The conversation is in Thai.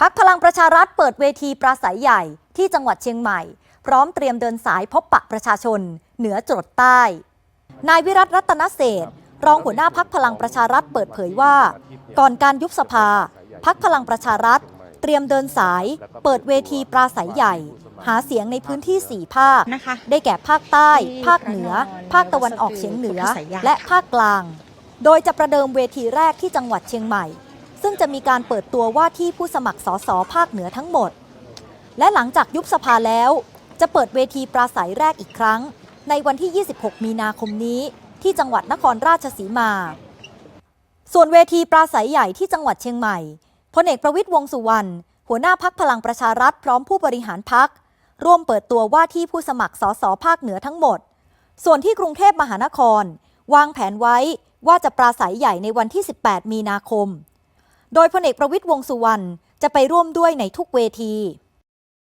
พักพลังประชารัฐเปิดเวทีปราศัยใหญ่ที่จังหวัดเชียงใหม่ พร้อมเตรียมเดินสายพบปะประชาชน เหนือจรดใต้ นายวิรัตรัตนเศรษฐ์รองหัวหน้าพักพลังประชารัฐเปิดเผยว่า ก่อนการยุบสภา พักพลังประชารัฐ เตรียมเดินสาย เปิดเวทีปราศัยใหญ่ หาเสียงในพื้นที่ 4 ภาค นะคะ ได้แก่ภาคใต้ที่ภาคเหนือพระนครภาคตะวันออกเฉียงเหนือพุทธศัยญาณและภาคกลาง โดยจะประเดิมเวทีแรกที่จังหวัดเชียงใหม่ ซึ่งจะมีการเปิดตัวว่าที่ผู้สมัครสสภาคเหนือทั้งหมด และหลังจากยุบสภาแล้ว จะเปิดเวทีปราศัยแรกอีกครั้ง ในวันที่ 26 มีนาคมนี้ ที่จังหวัดนครราชสีมา ส่วนเวทีปราศัยใหญ่ที่จังหวัดเชียงใหม่พลเอกประวิตยวงสุวรรณหัวหน้าพักพลังประชารัฐพร้อมผู้บริหารพักร่วมเปิดตัวว่าที่ผู้สมัครสสภาคเหนือทั้งหมด ส่วนที่กรุงเทพมหานคร วางแผนไว้ว่าจะปราศัยใหญ่ในวันที่ 18 มีนาคม โดยพลเอกประวิตยวงสุวรรณจะไปร่วมด้วยในทุกเวที